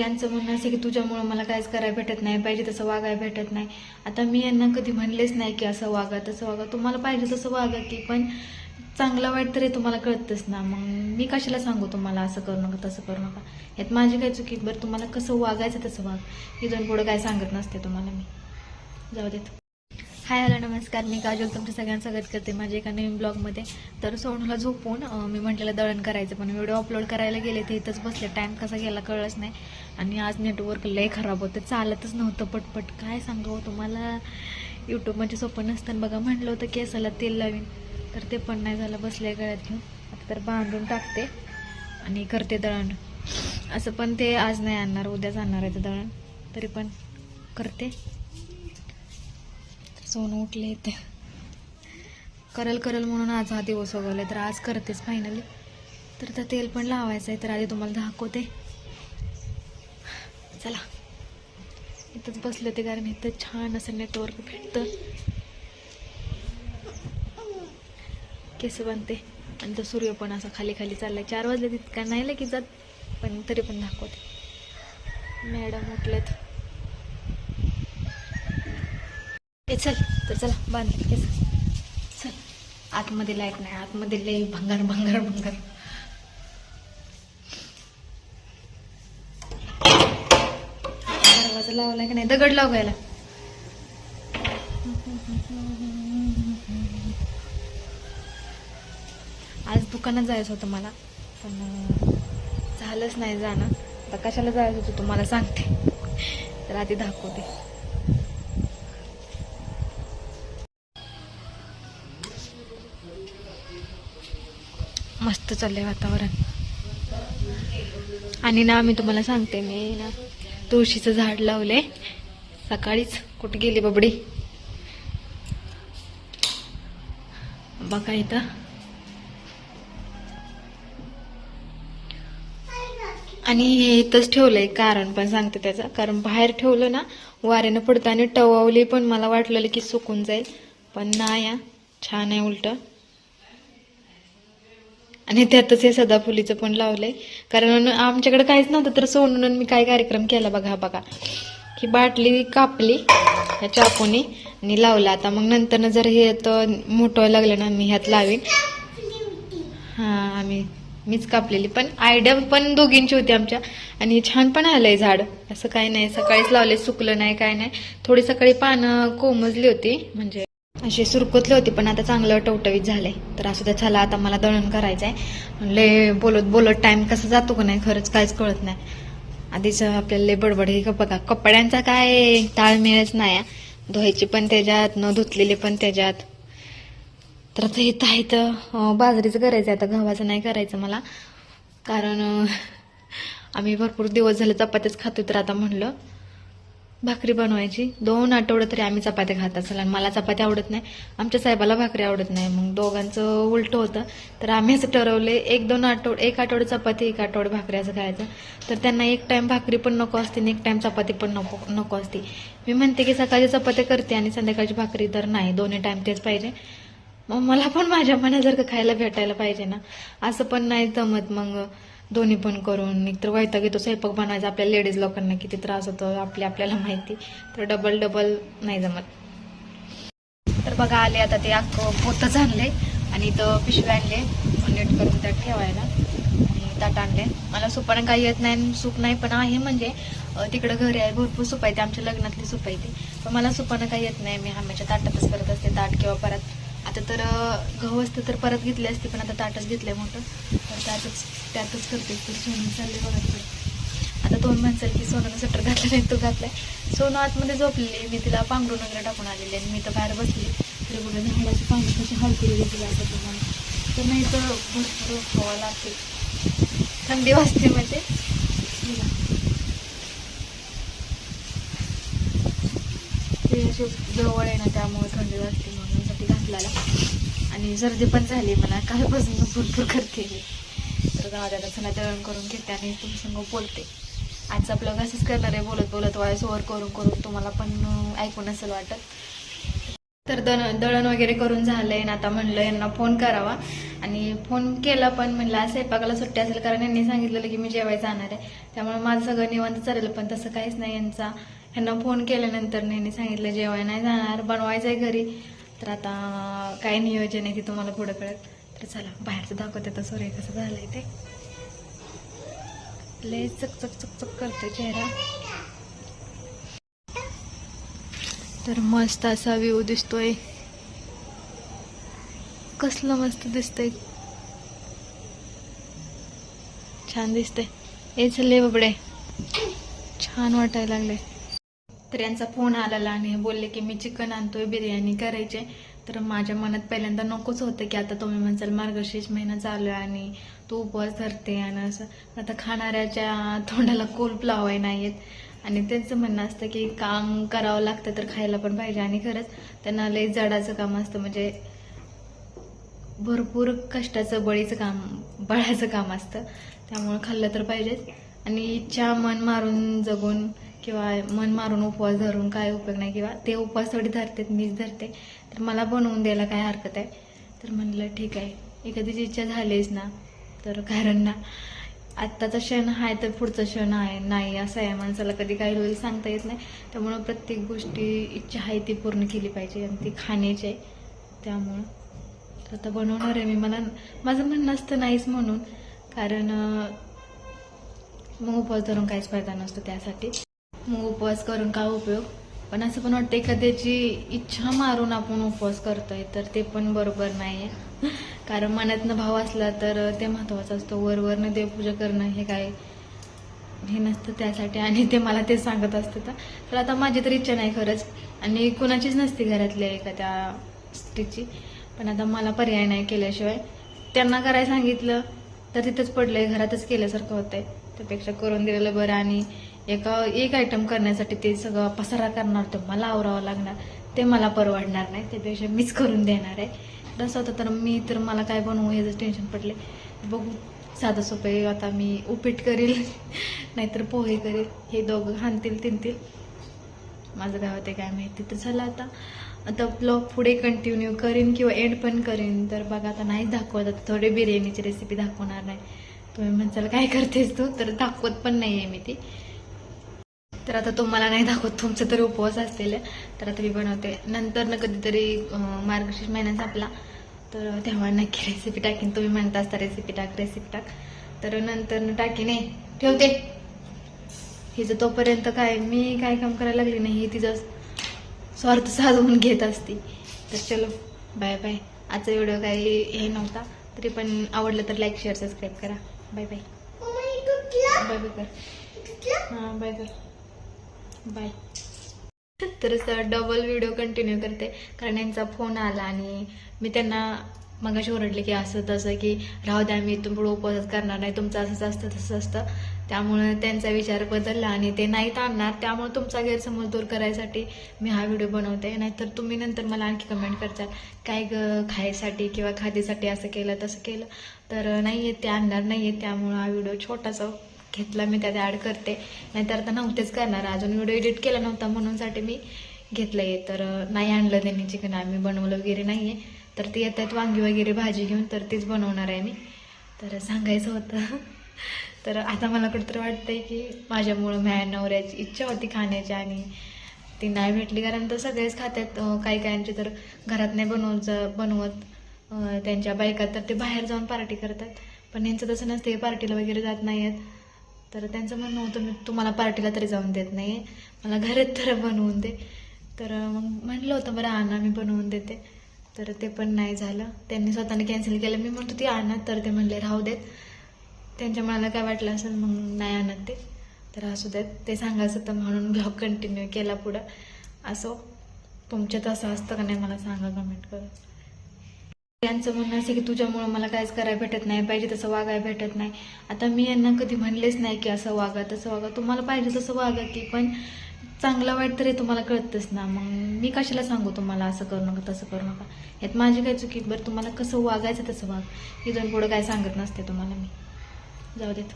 त्यांचं म्हणणं असं की तुझ्यामुळं मला काहीच करायला भेटत नाही पाहिजे तसं वागायला भेटत नाही. आता मी यांना कधी म्हणलेच नाही की असं वागा तसं वागा. तुम्हाला पाहिजे तसं वागा की पण चांगलं वाईट तरी तुम्हाला कळतंच ना. मग मी कशाला सांगू तुम्हाला असं करू नका तसं करू नका? यात माझी काय चुकी बरं तुम्हाला कसं वागायचं तसं वाग. इथून पुढं काय सांगत नसते तुम्हाला मी. जाऊ देत. हाय हॅलो नमस्कार. मी काजल तुमच्या सगळ्यांचं स्वागत करते माझ्या एका नवीन ब्लॉगमध्ये. तर सोनूला झोपून मी म्हटलेलं दळण करायचं पण व्हिडिओ अपलोड करायला गेले ते इथंच बसले. टाईम कसा गेला कळलंच नाही. आणि आज नेटवर्क लय खराब होतं. चालतच नव्हतं पटपट. काय सांगावं हो तुम्हाला? यूट्यूब म्हणजे सोपं नसताना बघा म्हटलं होतं केसाला तेल लावीन. तर ते पण नाही झालं. बसल्या गळ्यात घेऊन. आता तर बांधून टाकते आणि करते दळण. असं पण ते आज नाही आणणार. उद्याच आणणार आहे ते दळण. तरी पण करते. सोनं उठले ते करल करल म्हणून आज हा दिवस उगवले तर आज करतेच फायनली तर त्या तेल पण लावायचं आहे तर आधी तुम्हाला दाखवते. चला. इथंच बसले ते कारण इथं छान असं नेटवर्क भेटतं. केस बनते आणि तो सूर्य पण असा खाली खाली चाललाय. चार वाजले तितका नाही लगेच जात पण तरी पण दाखवते. मॅडम उठलेत. ए चल तर चला बांध. केस चल. आतमध्ये लाइट नाही आतमध्ये लई भंगार भंगार भंगार. दरवाजा लावलाय का नाही? दगड लावायला आज दुकानात जायचं होतं मला पण झालंच नाही जाणं. आता कशाला जायचं होतं तुम्हाला सांगते. तर आधी दाखवते मस्त चाललंय वातावरण. आणि ना मी तुम्हाला सांगते मी ना तुळशीचं झाड लावले सकाळीच कुठे गेली बबडी? बघा इथं. आणि हे इथंच ठेवलंय कारण पण सांगते त्याचं. कारण बाहेर ठेवलं ना वाऱ्यानं पडतं आणि टवावली पण मला वाटलेलं की सुकून जाईल. पण नाही या छान आहे उलटं. आणि त्यातच हे सदाफुलीचं पण लावलंय. कारण आमच्याकडे काहीच नव्हतं तर सोनून मी काय कार्यक्रम केला बघा बघा. ही बाटली कापली ह्या चाकूने आणि लावला. आता मग नंतर जर हे तर मोठं व्हायला लागलं ना मी ह्यात लावीन. हा आम्ही मीच कापलेली. पण आयडिया पण दोघींची होती आमच्या. आणि छान पण आलंय झाड. असं काही नाही सकाळीच लावले सुकलं नाही काय नाही. थोडी सकाळी पानं कोमजली होती म्हणजे अशी सुरकुतली होती पण आता चांगलं टवटवीत झालंय. तर असं त्या झालं आता मला दळण करायचंय. लय बोलत बोलत टाइम कसा जातो का नाही खरंच काहीच कळत नाही. आधीच आपल्याला लय बडबड हे का बघा. कपड्यांचा काय ताळमेळच नाही हा. धुवायची पण त्याच्यात न धुतलेले पण त्याच्यात. तर आता इथं आहे तर बाजरीचं करायचं आहे आता गव्हाचं नाही करायचं मला. कारण आम्ही भरपूर दिवस झाले चपात्याच खातो तर आता म्हणलं भाकरी बनवायची. दोन आठवडं तरी आम्ही चपात्या खात असेल आणि मला चपाती आवडत नाही. आमच्या साहेबाला भाकरी आवडत नाही. मग दोघांचं उलट होतं. तर आम्ही असं ठरवले एक दोन आठवड एक आठवडे चपाती एक आठवडे भाकरी असं खायचं. तर त्यांना एक टाइम भाकरी पण नको असते आणि एक टाइम चपाती पण नको नको असते. मी म्हणते की सकाळची चपाती करते आणि संध्याकाळची भाकरी तर नाही. दोन्ही टाइम तेच पाहिजे. मग मला पण माझ्या मनासारखं खायला भेटायला पाहिजे ना. असं पण नाही जमत. मग दोन्ही पण करून. एकतर वैताग येतो स्वयंपाक बनायचा आपल्या लेडीज लोकांना किती त्रास होतो आपली आपल्याला माहिती. तर डबल डबल नाही जमत. तर बघा आले आता ते अख्खं पोतच आणले आणि इथं पिशवी आणले. नीट करून त्यात ठेवायला. आणि ताट आणले. मला सुपानं काही येत नाही आणि सूप नाही पण आहे म्हणजे तिकडं घरी आहे भरपूर सुपायते आहे. ते आमच्या लग्नातली सुप आहे ती. पण मला सुपानं काही येत नाही. मी हमेशा ताटातच करत असते. ताट किंवा परत आता तर गहू असतं तर परत घेतले असते पण आता ताटच घेतलंय मोठं. तर त्यातच त्यातच करते. तर सोनं चालले बघा तिकडे आता दोन माणसं की सोनं सटर घातलं नाही तो घातलाय. सोनं आतमध्ये झोपलेली मी तिला पांघरून वगैरे टाकून आलेली आणि मी तर बाहेर बसली. तरी कुठे झाडाची पांघरू कशी हलकेली तिला असं तुम्हाला तर नाही तर भरपूर हवा लागते. थंडी वाजते म्हणजे. ते असे जवळ आहे ना त्यामुळे थंडी वाजते. आपल्याला आणि सर्दी पण झाली मला कालपासून भरपूर करते मी तर गावाला चला दळण करून घेते आणि तुमच्यासंग बोलते. आजचा ब्लॉग असंच करणार आहे बोलत बोलत वॉइस ओव्हर करून करून तुम्हाला पण ऐकून असेल वाटत. तर दण दळण वगैरे करून झालंय ना आता म्हणलं यांना फोन करावा. आणि फोन केला पण म्हणलं स्वयंपाकाला सुट्टी असेल कारण यांनी सांगितलेलं की मी जेवायला जाणार आहे. त्यामुळे माझं सगळं निवांत चालेल पण तसं काहीच नाही यांचा. ह्यांना फोन केल्यानंतर यांनी सांगितलं जेवायला नाही जाणार बनवायचं आहे घरी. तर आता काय नियोजन आहे ते तुम्हाला पुढे कळत तर चला बाहेरचं दाखवते तर सूर्य कसं झालंय ते. लय चक चक चक चक करतो चेहरा. तर मस्त असा व्ह्यू दिसतोय. कसलं मस्त दिसतंय. छान दिसतंय. हे चले बाबडे छान वाटायला लागले तर यांचा फोन आलेला आणि बोलले की मी चिकन आणतोय बिर्याणी करायचे. तर माझ्या मनात पहिल्यांदा नकोच होतं की आता तुम्ही म्हणसाल मार्गशीर्ष महिना चालू आहे आणि तू उपवास धरते आणि असं. आता खाणाऱ्याच्या तोंडाला कोल्प लावाय आहेत आणि त्यांचं म्हणणं असतं की काम करावं लागतं तर खायला पण पाहिजे. आणि खरंच त्यांना लय जडाचं काम असतं. म्हणजे भरपूर कष्टाचं बळीचं काम बळाचं काम असतं. त्यामुळं खाल्लं तर पाहिजेच. आणि इच्छा मन मारून जगून किंवा मन मारून उपवास धरून काय उपयोग नाही किंवा ते उपवास थोडी धरतात मीच धरते तर मला बनवून द्यायला काय हरकत आहे? तर म्हणलं ठीक आहे. एखादीची इच्छा झालीच ना तर कारण ना आत्ताचा क्षण आहे तर पुढचा क्षण आहे नाही असं आहे. माणसाला कधी काही होईल सांगता येत नाही. त्यामुळं प्रत्येक गोष्टी इच्छा आहे ती पूर्ण केली पाहिजे आणि ती खाण्याची आहे. त्यामुळं आता बनवणार आहे मी. मला माझं म्हणणं असतं नाहीच म्हणून. कारण मग उपवास धरून काहीच फायदा नसतो त्यासाठी. मग उपवास करून काय उपयोग? पण असं पण वाटतं एखाद्याची इच्छा मारून आपण उपवास करतोय तर ते पण बरोबर नाही आहे कारण मनातनं भाव असला तर ते महत्वाचं असतं. वरवरनं देवपूजा करणं हे काय? हे नसतं त्यासाठी आणि ते मला ते सांगत असतं तर. आता माझी तर इच्छा नाही खरंच. आणि कुणाचीच नसती घरातल्या एखाद्या स्त्रीची. पण आता मला पर्याय नाही केल्याशिवाय. त्यांना करायला सांगितलं तर तिथंच पडलंय घरातच केल्यासारखं होतंय. त्यापेक्षा करून दिलेलं बरं आणि एका एक आयटम करण्यासाठी ते सगळं पसारा करणार तो मला आवरावं लागणार ते मला परवडणार नाही त्यापेक्षा मीच करून देणार आहे. तसं होतं तर मी तर मला काय बनवू याचं टेन्शन पडले बघू साधं सोपं आता मी उपीट करील नाहीतर पोहे करील हे दोघं हाणतील तिनतील. माझं काय होते काय माहिती. तर झालं आता आता ब्लॉग पुढे कंटिन्यू करीन किंवा एंड पण करीन. तर बघा आता नाही दाखवत आता थोडे बिर्याणीची रेसिपी दाखवणार नाही. तुम्ही म्हणसाल काय करतेस तू? तर दाखवत पण नाही आहे मी ती. तर आता तुम्हाला नाही दाखवत तुमचं तरी उपवास असलेलं तर आता मी बनवते. नंतर ना कधीतरी मार्गशीर्ष महिना संपला तर तेव्हा नक्की रेसिपी टाकीन. तुम्ही म्हणता असता रेसिपी टाक रेसिपी टाक. तर नंतर टाकीन. हे ठेवते. हिचं तोपर्यंत काय मी काय काम करायला लागली नाही ही तिचा स्वार्थ साधवून घेत असती. तर चलो बाय बाय आजचा व्हिडिओ काही हे नव्हता तरी पण आवडलं तर लाईक शेअर सबस्क्राईब करा. बाय बाय बाय बाय कर. हां बाय कर. बाय. तर डबल व्हिडिओ कंटिन्यू करते. कारण यांचा फोन आला आणि मी त्यांना मगाशी ओरडले की असं तसं की राहू द्या मी इथून पुढे उपवास करणार नाही. तुमचं असंच असतं तसं असतं. त्यामुळे त्यांचा विचार बदलला आणि ते नाहीत आणणार. त्यामुळे तुमचा गैरसमज दूर करायसाठी मी हा व्हिडिओ बनवते. नाहीतर तुम्ही नंतर मला आणखी कमेंट करताल काय ग खायसाठी किंवा खादीसाठी असं केलं तसं केलं. तर नाही येत ते आणणार नाही आहे त्यामुळं हा व्हिडिओ छोटासा घेतला मी त्यात ॲड करते. नाहीतर आता नव्हतेच करणार. अजून व्हिडिओ एडिट केला नव्हता म्हणूनसाठी मी घेतलं आहे तर नाही आणलं त्यांनी चिकन. आम्ही बनवलं वगैरे नाही आहे तर ते येतात वांगी वगैरे भाजी घेऊन तर तीच बनवणार आहे मी. तर सांगायचं होतं. तर आता मला कुठंतरी वाटतंय की माझ्यामुळं माझ्या नवऱ्याची इच्छा होती खाण्याची आणि ती नाही भेटली. कारण तर सगळेच खातात काही काहींचे तर घरात नाही बनवत बनवत त्यांच्या बायका तर ते बाहेर जाऊन पार्टी करतात. पण यांचं तसं नसते पार्टीला वगैरे जात नाही आहेत तर त्यांचं म्हणणं होतं मी तुम्हाला पार्टीला तरी जाऊन देत नाही मला घरात तर बनवून दे. तर मग म्हणलं होतं बरं आणा मी बनवून देते. तर ते पण नाही झालं. त्यांनी स्वतःने कॅन्सल केलं. मी म्हणतो ती आणा. तर ते म्हणले राहू देत. त्यांच्या मनाला काय वाटलं असेल मग नाही आणत ते. तर असू देत. ते सांगायचं होतं म्हणून ब्लॉग कंटिन्यू केला पुढं. असो तुमच्यात असं असतं का नाही मला सांगा कमेंट करून. यांचं म्हणणं असं की तुझ्यामुळं मला काहीच करायला भेटत नाही पाहिजे तसं वागायला भेटत नाही. आता मी यांना कधी म्हणलेच नाही की असं वागा तसं वागा. तुम्हाला पाहिजे तसं वागा की पण चांगलं वाईट तरी तुम्हाला कळतच ना. मग मी कशाला सांगू तुम्हाला असं करू नका तसं करू नका? यात माझी काय चुकी बरं तुम्हाला कसं वागायचं तसं वाग. इथून पुढं काय सांगत नसते तुम्हाला मी. जाऊ देत.